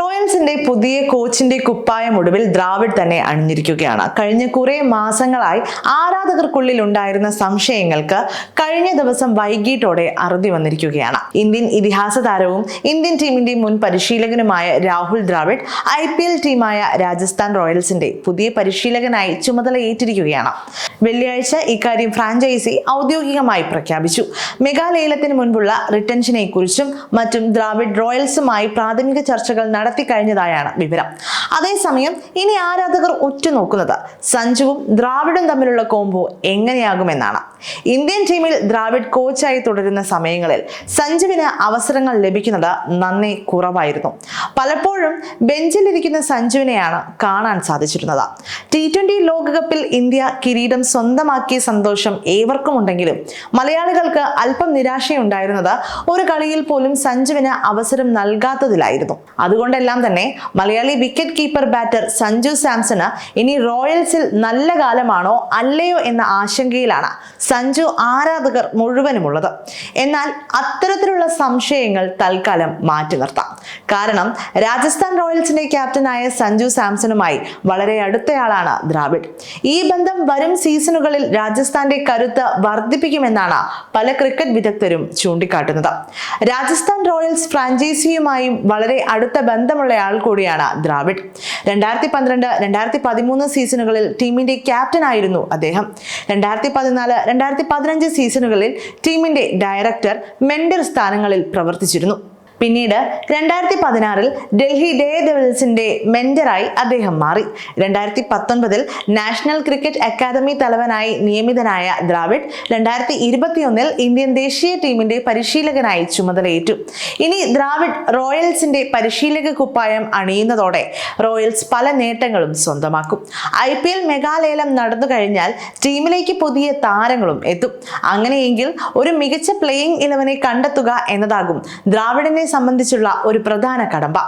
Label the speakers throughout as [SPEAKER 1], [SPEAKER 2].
[SPEAKER 1] റോയൽസിന്റെ പുതിയ കോച്ചിന്റെ കുപ്പായം ഒടുവിൽ ദ്രാവിഡ് തന്നെ അണിഞ്ഞിരിക്കുകയാണ്. കഴിഞ്ഞ കുറെ മാസങ്ങളായി ആരാധകർക്കുള്ളിൽ ഉണ്ടായിരുന്ന സംശയങ്ങൾക്ക് കഴിഞ്ഞ ദിവസം വൈകിട്ടോടെ അറുതി വന്നിരിക്കുകയാണ്. ഇന്ത്യൻ ഇതിഹാസ താരവും ഇന്ത്യൻ ടീമിന്റെ മുൻ പരിശീലകനുമായ Rahul Dravid I P L ടീമായ രാജസ്ഥാൻ റോയൽസിന്റെ പുതിയ പരിശീലകനായി ചുമതല ഏറ്റിരിക്കുകയാണ് വെള്ളിയാഴ്ച ഇക്കാര്യം ഫ്രാഞ്ചൈസി ഔദ്യോഗികമായി പ്രഖ്യാപിച്ചു. മെഗാലേലത്തിന് മുൻപുള്ള റിട്ടൻഷനെ കുറിച്ചും മറ്റും ദ്രാവിഡ് റോയൽസുമായി പ്രാഥമിക ചർച്ചകൾ നടത്തി കഴിഞ്ഞതായാണ് വിവരം. അതേസമയം ഇനി ആരാധകർ ഉറ്റുനോക്കുന്നത്? സഞ്ജുവും ദ്രാവിഡും തമ്മിലുള്ള കോംബോ എങ്ങനെയാകുമെന്നാണ്. ഇന്ത്യൻ ടീമിൽ ദ്രാവിഡ് കോച്ചായി തുടരുന്ന സമയങ്ങളിൽ സഞ്ജുവിന് അവസരങ്ങൾ ലഭിക്കുന്നത് നന്നേ കുറവായിരുന്നു. പലപ്പോഴും ബെഞ്ചിലിരിക്കുന്ന സഞ്ജുവിനെയാണ് കാണാൻ സാധിച്ചിരുന്നത്. ടി ട്വന്റി ലോകകപ്പിൽ ഇന്ത്യ കിരീടം സ്വന്തമാക്കിയ സന്തോഷം ഏവർക്കും ഉണ്ടെങ്കിലും മലയാളികൾക്ക് അല്പം നിരാശയുണ്ടായിരുന്നത് ഒരു കളിയിൽ പോലും സഞ്ജുവിന് അവസരം നൽകാത്തതിലായിരുന്നു. അതുകൊണ്ടെല്ലാം തന്നെ Malayali wicket keeper batter Sanju Samson ഇനി റോയൽസിൽ നല്ല കാലമാണോ അല്ലയോ എന്ന ആശങ്കയിലാണ് സഞ്ജു ആരാധകർ മുഴുവനുമുള്ളത്. എന്നാൽ അത്തരത്തിലുള്ള സംശയങ്ങൾ തൽക്കാലം മാറ്റി നിർത്താം. കാരണം രാജസ്ഥാൻ റോയൽസിന്റെ ക്യാപ്റ്റനായ സഞ്ജു സാംസണുമായി വളരെ അടുത്തയാളാണ് ദ്രാവിഡ്. ഈ ബന്ധം വരും സീസണുകളിൽ രാജസ്ഥാന്റെ കരുത്ത് വർദ്ധിപ്പിക്കുമെന്നാണ് പല ക്രിക്കറ്റ് വിദഗ്ധരും ചൂണ്ടിക്കാട്ടുന്നത്. രാജസ്ഥാൻ റോയൽസ് ഫ്രാഞ്ചൈസിയുമായും വളരെ അടുത്ത ബന്ധമുള്ളയാൾ കൂടിയാണ് ദ്രാവിഡ്. രണ്ടായിരത്തി പന്ത്രണ്ട് രണ്ടായിരത്തി പതിമൂന്ന് സീസണുകളിൽ ടീമിന്റെ ക്യാപ്റ്റനായിരുന്നു അദ്ദേഹം. രണ്ടായിരത്തി പതിനാല് രണ്ടായിരത്തി പതിനഞ്ച് സീസണുകളിൽ ടീമിന്റെ ഡയറക്ടർ മെന്റർ സ്ഥാനങ്ങളിൽ പ്രവർത്തിച്ചിരുന്നു. പിന്നീട് രണ്ടായിരത്തി പതിനാറിൽ ഡൽഹി ഡേ ഡെവിൾസിന്റെ മെന്ററായി അദ്ദേഹം മാറി. രണ്ടായിരത്തി പത്തൊൻപതിൽ നാഷണൽ ക്രിക്കറ്റ് അക്കാദമി തലവനായി നിയമിതനായ ദ്രാവിഡ് രണ്ടായിരത്തി ഇരുപത്തിയൊന്നിൽ ഇന്ത്യൻ ദേശീയ ടീമിന്റെ പരിശീലകനായി ചുമതലയേറ്റു. ഇനി ദ്രാവിഡ് റോയൽസിന്റെ പരിശീലക കുപ്പായം അണിയുന്നതോടെ റോയൽസ് പല നേട്ടങ്ങളും സ്വന്തമാക്കും. ഐ പി എൽ മെഗാലേലം നടന്നു കഴിഞ്ഞാൽ ടീമിലേക്ക് പുതിയ താരങ്ങളും എത്തും. അങ്ങനെയെങ്കിൽ ഒരു മികച്ച പ്ലേയിങ് ഇലവനെ കണ്ടെത്തുക എന്നതാകും ദ്രാവിഡിനെ സംബന്ധിച്ചുള്ള ഒരു പ്രധാന കടമ്പ.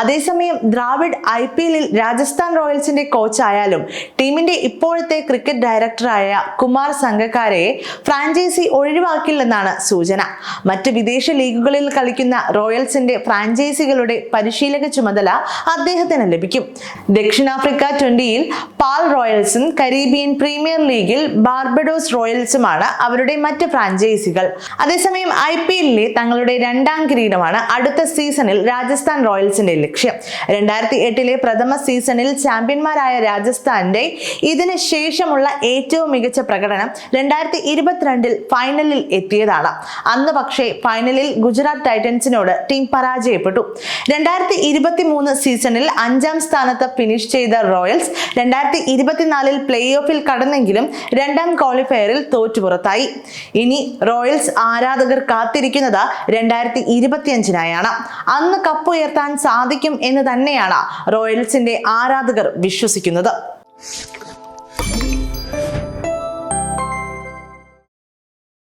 [SPEAKER 1] അതേസമയം ദ്രാവിഡ് ഐ പി എല്ലിൽ രാജസ്ഥാൻ റോയൽസിന്റെ കോച്ചായാലും ടീമിന്റെ ഇപ്പോഴത്തെ ക്രിക്കറ്റ് ഡയറക്ടറായ കുമാർ സംഘക്കാരയെ ഫ്രാഞ്ചൈസി ഒഴിവാക്കില്ലെന്നാണ് സൂചന. മറ്റ് വിദേശ ലീഗുകളിൽ കളിക്കുന്ന റോയൽസിന്റെ ഫ്രാഞ്ചൈസികളുടെ പരിശീലക ചുമതല അദ്ദേഹത്തിന് ലഭിക്കും. ദക്ഷിണാഫ്രിക്ക ട്വന്റിയിൽ പാൽ റോയൽസും കരീബിയൻ പ്രീമിയർ ലീഗിൽ ബാർബഡോസ് റോയൽസുമാണ് അവരുടെ മറ്റ് ഫ്രാഞ്ചൈസികൾ. അതേസമയം ഐ പി എല്ലിലെ തങ്ങളുടെ രണ്ടാം കിരീടമാണ് അടുത്ത സീസണിൽ രാജസ്ഥാൻ റോയൽസിന്റെ ലക്ഷ്യം. രണ്ടായിരത്തി എട്ടിലെ പ്രഥമ സീസണിൽ ചാമ്പ്യന്മാരായ രാജസ്ഥാന്റെ ഇതിന് ശേഷമുള്ള ഏറ്റവും മികച്ച പ്രകടനം രണ്ടായിരത്തി ഇരുപത്തിരണ്ടിൽ ഫൈനലിൽ എത്തിയതാണ്. അന്ന് പക്ഷേ ഫൈനലിൽ ഗുജറാത്ത് ടൈറ്റൻസിനോട് ടീം പരാജയപ്പെട്ടു. രണ്ടായിരത്തി ഇരുപത്തി മൂന്ന് സീസണിൽ അഞ്ചാം സ്ഥാനത്ത് ഫിനിഷ് ചെയ്ത റോയൽസ് രണ്ടായിരത്തി ഇരുപത്തിനാലിൽ പ്ലേ ഓഫിൽ കടന്നെങ്കിലും രണ്ടാം ക്വാളിഫയറിൽ തോറ്റുപുറത്തായി. ഇനി റോയൽസ് ആരാധകർ കാത്തിരിക്കുന്നത് രണ്ടായിരത്തി ഇരുപത്തിയഞ്ചിനായാണ് അന്ന് കപ്പ് ഉയർത്താൻ സാധിക്കും എന്ന് തന്നെയാണ് റോയൽസിന്റെ ആരാധകർ വിശ്വസിക്കുന്നത്.